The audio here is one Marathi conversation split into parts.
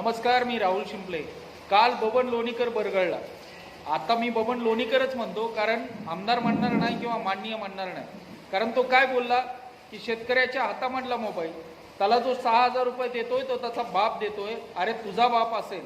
नमस्कार मी राहुल शिंपले. काल बबन लोणीकर बरगळला. आता मी बबन लोणीकरच म्हणतो कारण आमदार म्हणणार नाही किंवा माननीय म्हणणार नाही. कारण तो काय बोलला की शेतकऱ्याच्या हातामधला मोबाईल त्याला जो सहा हजार रुपये देतोय तो त्याचा बाप देतोय. अरे तुझा बाप असेल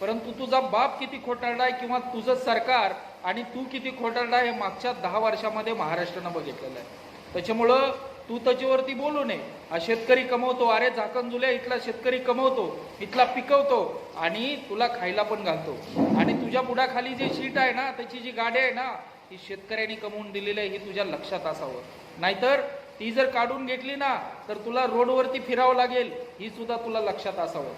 परंतु तुझा बाप किती खोटारडा आहे किंवा तुझं सरकार आणि तू किती खोटारडा आहे हे मागच्या दहा वर्षामध्ये महाराष्ट्रानं बघितलेलं आहे. त्याच्यामुळं तू त्याच्यावरती बोलू नये. हा शेतकरी कमवतो अरे झाकणजुल्या इथला शेतकरी कमवतो इथला पिकवतो आणि तुला खायला पण घालतो. आणि तुझ्या बुडाखाली जी शीट आहे ना त्याची जी गाडी आहे ना ती शेतकऱ्यांनी कमवून दिलेली आहे हे तुझ्या लक्षात असावं. नाहीतर ती जर काढून घेतली ना तर तुला रोडवरती फिरावं लागेल ही सुद्धा तुला लक्षात असावं.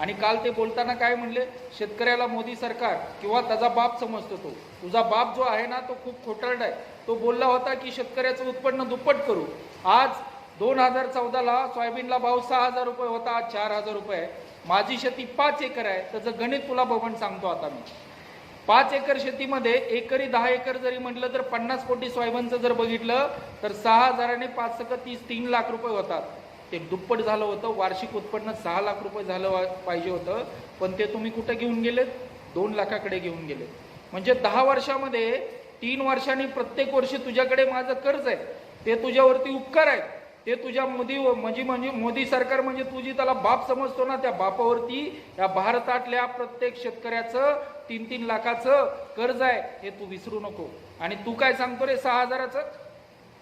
आणि काल ते बोलताना काय म्हणले? शेतकऱ्याला मोदी सरकार किंवा त्याचा बाप समजतो तो. तुझा बाप जो आहे ना तो खूप खोटारडा आहे. तो बोलला होता की शेतकऱ्याचं उत्पन्न दुप्पट करू. आज दोन हजार चौदाला सोयाबीनला भाव सहा हजार रुपये होता आज चार हजार रुपये आहे. माझी शेती पाच एकर आहे. त्याचं गणित तुला बघून सांगतो आता मी. पाच एकर शेतीमध्ये एकरी दहा एकर जरी म्हटलं तर पन्नास कोटी सोयाबीनचं जर बघितलं तर सहा हजाराने पाच सक तीस तीन लाख रुपये होतात. ते दुप्पट झालं होतं वार्षिक उत्पन्न सहा लाख रुपये झालं पाहिजे होतं पण ते तुम्ही कुठे घेऊन गेलेत? दोन लाखाकडे घेऊन गेलेत. म्हणजे दहा वर्षामध्ये तीन वर्षांनी प्रत्येक वर्षी तुझ्याकडे माझं कर्ज आहे. ते तुझ्यावरती उपकार आहेत. ते तुझ्या मोदी म्हणजे म्हणजे मोदी सरकार म्हणजे तुझी त्याला बाप समजतो ना त्या बापावरती या भारतातल्या प्रत्येक शेतकऱ्याचं तीन तीन लाखाचं कर्ज आहे हे तू विसरू नको. आणि तू काय सांगतो रे सहा हजाराचं?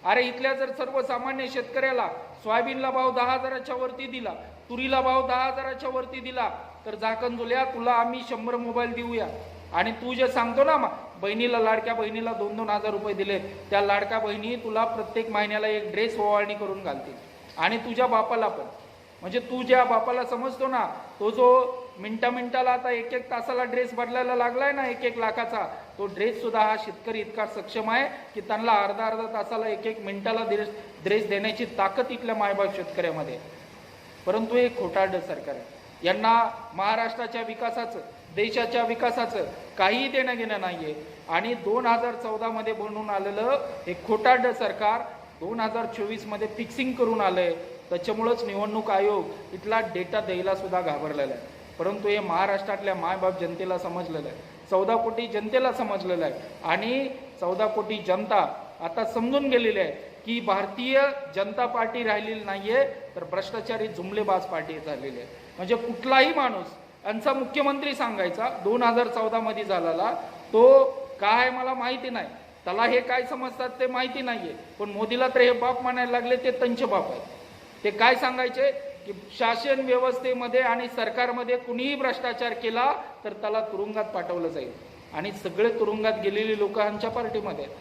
अरे इथल्या जर सर्वसामान्य शेतकऱ्याला सोयाबीनला भाव दहा हजाराच्या वरती दिला तुरीला भाव दहा हजाराच्या वरती दिला तर झाकणजुल्या तुला आम्ही शंभर मोबाईल देऊया. आणि तू जे सांगतो ना मा- बहिणीला लाडक्या बहिणीला दोन दोन हजार रुपये दिले त्या लाडक्या बहिणी तुला प्रत्येक महिन्याला एक ड्रेस ओवाळणी करून घालतील. आणि तुझ्या बापाला पण. म्हणजे तू ज्या बापाला समजतो ना तो जो मिनटा मिनटाला आता एक एक तासाला ड्रेस बदलायला लागलाय ना एक एक लाखाचा. तो ड्रेस सुद्धा हा शेतकरी इतका सक्षम आहे की त्यांना अर्धा अर्धा तासाला एक एक मिनिटाला ड्रेस ड्रेस देण्याची ताकद इथल्या मायबाप शेतकऱ्यामध्ये. परंतु हे खोटाड सरकार आहे. यांना महाराष्ट्राच्या विकासाचं देशाच्या विकासाचं काहीही देणं घेणं नाहीये. आणि दोन हजार चौदामध्ये बनवून आलेलं हे खोटाड सरकार दोन हजार चोवीसमध्ये फिक्सिंग करून आलंय. त्याच्यामुळंच निवडणूक आयोग इथला डेटा द्यायला सुद्धा घाबरलेला आहे. परंतु हे महाराष्ट्रातल्या मायबाप जनतेला समजलेलं आहे. चौदा कोटी जनतेला समजलेलं आहे. आणि चौदा कोटी जनता आता समजून गेलेली आहे की भारतीय जनता पार्टी राहिलेली नाहीये तर भ्रष्टाचारी जुमलेबाज पार्टी झालेली आहे. म्हणजे कुठलाही माणूस यांचा मुख्यमंत्री सांगायचा दोन हजार चौदा मध्ये झालेला तो काय मला माहिती नाही. त्याला हे काय समजतात ते माहिती नाहीये. पण मोदीला तर हे बाप म्हणायला लागले ते त्यांचे बाप आहेत. ते काय सांगायचे? की शासन व्यवस्थेमध्ये आणि सरकारमध्ये कुणीही भ्रष्टाचार केला तर त्याला तुरुंगात पाठवलं जाईल. आणि सगळे तुरुंगात गेलेली लोक आमच्या पार्टीमध्ये आहेत.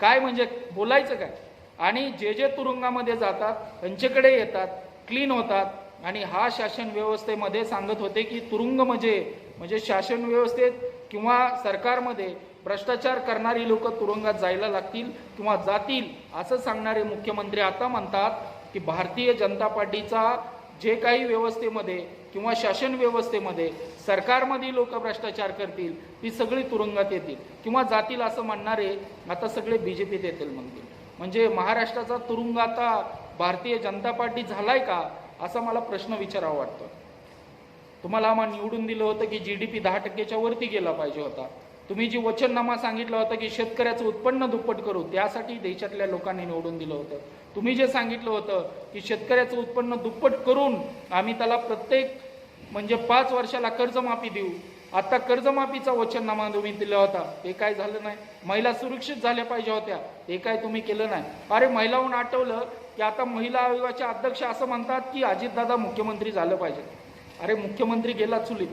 काय म्हणजे बोलायचं काय? आणि जे जे तुरुंगामध्ये जातात त्यांच्याकडे येतात क्लीन होतात. आणि हा शासन व्यवस्थेमध्ये सांगत होते की तुरुंग म्हणजे म्हणजे शासन व्यवस्थेत किंवा सरकारमध्ये भ्रष्टाचार करणारी लोक तुरुंगात जायला लागतील किंवा जातील असं सांगणारे मुख्यमंत्री आता म्हणतात की भारतीय जनता पार्टीचा जे काही व्यवस्थेमध्ये किंवा शासन व्यवस्थेमध्ये सरकारमध्ये लोक भ्रष्टाचार करतील ती सगळी तुरुंगात येतील. किंवा जातील असं म्हणणारे आता सगळे बी जे पीत येतील म्हणतील. म्हणजे महाराष्ट्राचा तुरुंग आता भारतीय जनता पार्टी झालाय का असा मला प्रश्न विचारावा वाटतो. तुम्हाला आम्हाला निवडून दिलं होतं की जी डी पी दहा टक्क्याच्या वरती गेला पाहिजे होता. तुम्ही जी वचननामा सांगितलं होतं की शेतकऱ्याचं उत्पन्न दुप्पट करू त्यासाठी देशातल्या लोकांनी निवडून दिलं होतं. तुम्ही जे सांगितलं होतं की शेतकऱ्याचं उत्पन्न दुप्पट करून आम्ही त्याला प्रत्येक म्हणजे पाच वर्षाला कर्जमाफी देऊ. आता कर्जमाफीचा वचननामा तुम्ही दिला होता. ते काय झालं नाही? महिला सुरक्षित झाल्या पाहिजे होत्या. ते काय तुम्ही केलं नाही? अरे महिलाहून आठवलं की आता महिला आयोगाचे अध्यक्ष असं म्हणतात की अजितदादा मुख्यमंत्री झालं पाहिजे. अरे मुख्यमंत्री गेला चुलीत.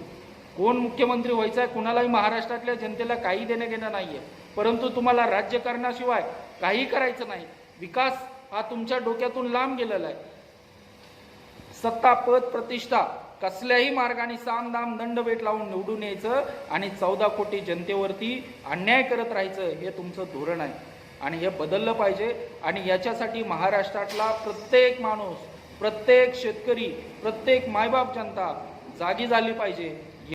कोण मुख्यमंत्री व्हायचा आहे कुणालाही महाराष्ट्रातल्या जनतेला काही देणं घेणं नाही आहे परंतु तुम्हाला राज्यकारणाशिवाय काही करायचं नाही. विकास हा तुमच्या डोक्यातून लांब गेलेला आहे. सत्ता पद प्रतिष्ठा कसल्याही मार्गाने साम दाम दंडभेट लावून निवडून यायचं आणि चौदा कोटी जनतेवरती अन्याय करत राहायचं हे तुमचं धोरण आहे. आणि हे बदललं पाहिजे आणि याच्यासाठी महाराष्ट्रातला प्रत्येक माणूस प्रत्येक शेतकरी प्रत्येक मायबाप जनता जागी झाली पाहिजे.